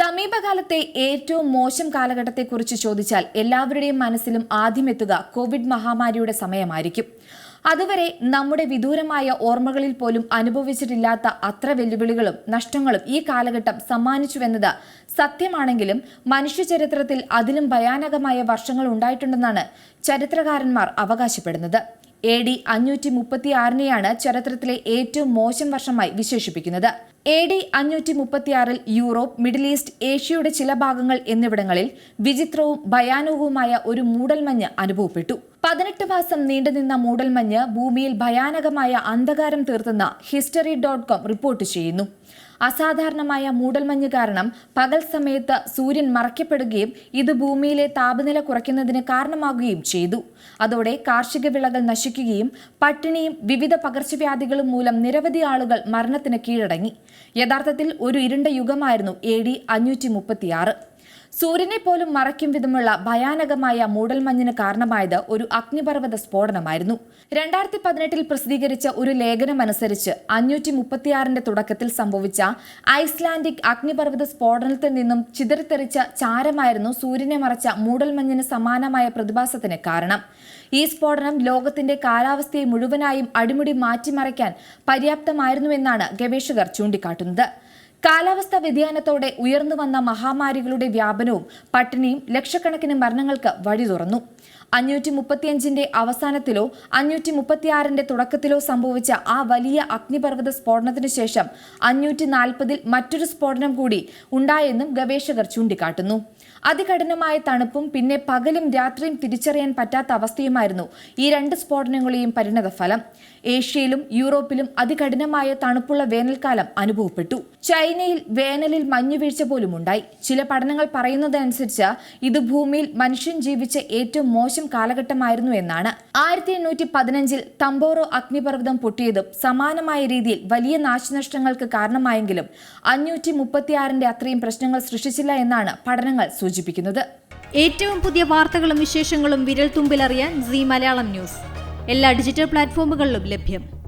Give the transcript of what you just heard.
സമീപകാലത്തെ ഏറ്റവും മോശം കാലഘട്ടത്തെക്കുറിച്ച് ചോദിച്ചാൽ എല്ലാവരുടെയും മനസ്സിലും ആദ്യമെത്തുക കോവിഡ് മഹാമാരിയുടെ സമയമായിരിക്കും. അതുവരെ നമ്മുടെ വിദൂരമായ ഓർമ്മകളിൽ പോലും അനുഭവിച്ചിട്ടില്ലാത്ത അത്ര വെല്ലുവിളികളും നഷ്ടങ്ങളും ഈ കാലഘട്ടം സമ്മാനിച്ചുവെന്നത് സത്യമാണെങ്കിലും മനുഷ്യചരിത്രത്തിൽ അതിലും ഭയാനകമായ വർഷങ്ങൾ ഉണ്ടായിട്ടുണ്ടെന്നാണ് ചരിത്രകാരന്മാർ അവകാശപ്പെടുന്നത്. എ ഡി അഞ്ഞൂറ്റി മുപ്പത്തിയാറിനെയാണ് ചരിത്രത്തിലെ ഏറ്റവും മോശം വർഷമായി വിശേഷിപ്പിക്കുന്നത്. എ ഡി അഞ്ഞൂറ്റി മുപ്പത്തിയാറിൽ യൂറോപ്പ് മിഡിൽ ഈസ്റ്റ് ഏഷ്യയുടെ ചില ഭാഗങ്ങൾ എന്നിവിടങ്ങളിൽ വിചിത്രവും ഭയാനകവുമായ ഒരു മൂടൽമഞ്ഞ് അനുഭവപ്പെട്ടു. പതിനെട്ട് മാസം നീണ്ടുനിന്ന മൂടൽമഞ്ഞ് ഭൂമിയിൽ ഭയാനകമായ അന്ധകാരം തീർത്തെന്ന് ഹിസ്റ്ററി ഡോട്ട് കോം റിപ്പോർട്ട് ചെയ്യുന്നു. അസാധാരണമായ മൂടൽമഞ്ഞ് കാരണം പകൽ സമയത്ത് സൂര്യൻ മറയ്ക്കപ്പെടുകയും ഇത് ഭൂമിയിലെ താപനില കുറയ്ക്കുന്നതിന് കാരണമാകുകയും ചെയ്തു. അതോടെ കാർഷിക വിളകൾ നശിക്കുകയും പട്ടിണിയും വിവിധ പകർച്ചവ്യാധികളും മൂലം നിരവധി ആളുകൾ മരണത്തിന് കീഴടങ്ങി. യഥാർത്ഥത്തിൽ ഒരു ഇരുണ്ട യുഗമായിരുന്നു എ ഡി അഞ്ഞൂറ്റി മുപ്പത്തിയാറ് സൂര്യനെ പോലും മറയ്ക്കും വിധമുള്ള ഭയാനകമായ മൂടൽമഞ്ഞിന് കാരണമായത് ഒരു അഗ്നിപർവത സ്ഫോടനമായിരുന്നു. രണ്ടായിരത്തി പതിനെട്ടിൽ പ്രസിദ്ധീകരിച്ച ഒരു ലേഖനമനുസരിച്ച് അഞ്ഞൂറ്റി മുപ്പത്തിയാറിന്റെ തുടക്കത്തിൽ സംഭവിച്ച ഐസ്ലാൻഡിക് അഗ്നിപർവത സ്ഫോടനത്തിൽ നിന്നും ചിതറിത്തെറിച്ച ചാരമായിരുന്നു സൂര്യനെ മറച്ച മൂടൽമഞ്ഞിന് സമാനമായ പ്രതിഭാസത്തിന് കാരണം. ഈ സ്ഫോടനം ലോകത്തിന്റെ കാലാവസ്ഥയെ മുഴുവനായും അടിമുടി മാറ്റിമറയ്ക്കാൻ പര്യാപ്തമായിരുന്നുവെന്നാണ് ഗവേഷകർ ചൂണ്ടിക്കാട്ടുന്നത്. കാലാവസ്ഥാ വ്യതിയാനത്തോടെ ഉയർന്നു വന്ന മഹാമാരികളുടെ വ്യാപനവും പട്ടിണിയും ലക്ഷക്കണക്കിന് മരണങ്ങൾക്ക് വഴി തുറന്നു അഞ്ഞൂറ്റി മുപ്പത്തിയഞ്ചിന്റെ അവസാനത്തിലോ അഞ്ഞൂറ്റി മുപ്പത്തിയാറിന്റെ തുടക്കത്തിലോ സംഭവിച്ച ആ വലിയ അഗ്നിപർവത സ്ഫോടനത്തിനു ശേഷം അഞ്ഞൂറ്റി നാൽപ്പതിൽ മറ്റൊരു സ്ഫോടനം കൂടി ഉണ്ടായെന്നും ഗവേഷകർ ചൂണ്ടിക്കാട്ടുന്നു. അതികഠിനമായ തണുപ്പും പിന്നെ പകലും രാത്രിയും തിരിച്ചറിയാൻ പറ്റാത്ത അവസ്ഥയുമായിരുന്നു ഈ രണ്ട് സ്ഫോടനങ്ങളെയും പരിണത ഫലം ഏഷ്യയിലും യൂറോപ്പിലും അതികഠിനമായ തണുപ്പുള്ള വേനൽക്കാലം അനുഭവപ്പെട്ടു. ചൈനയിൽ വേനലിൽ മഞ്ഞുവീഴ്ച പോലും ഉണ്ടായി ചില പഠനങ്ങൾ പറയുന്നതനുസരിച്ച് ഇത് ഭൂമിയിൽ മനുഷ്യൻ ജീവിച്ച ഏറ്റവും മോശം കാലഘട്ടമായിരുന്നു എന്നാണ്. ആയിരത്തി എണ്ണൂറ്റി പതിനഞ്ചിൽ തമ്പോറോ അഗ്നിപർവതം പൊട്ടിയതും സമാനമായ രീതിയിൽ വലിയ നാശനഷ്ടങ്ങൾക്ക് കാരണമായെങ്കിലും അഞ്ഞൂറ്റി മുപ്പത്തിയാറിന്റെ അത്രയും പ്രശ്നങ്ങൾ സൃഷ്ടിച്ചില്ല എന്നാണ് പഠനങ്ങൾ സൂചിപ്പിക്കുന്നത്. ഏറ്റവും പുതിയ വാർത്തകളും വിശേഷങ്ങളും വിരൽ തുമ്പിലറിയാൻ സി മലയാളം ന്യൂസ്. എല്ലാ ഡിജിറ്റൽ പ്ലാറ്റ്ഫോമുകളിലും ലഭ്യം.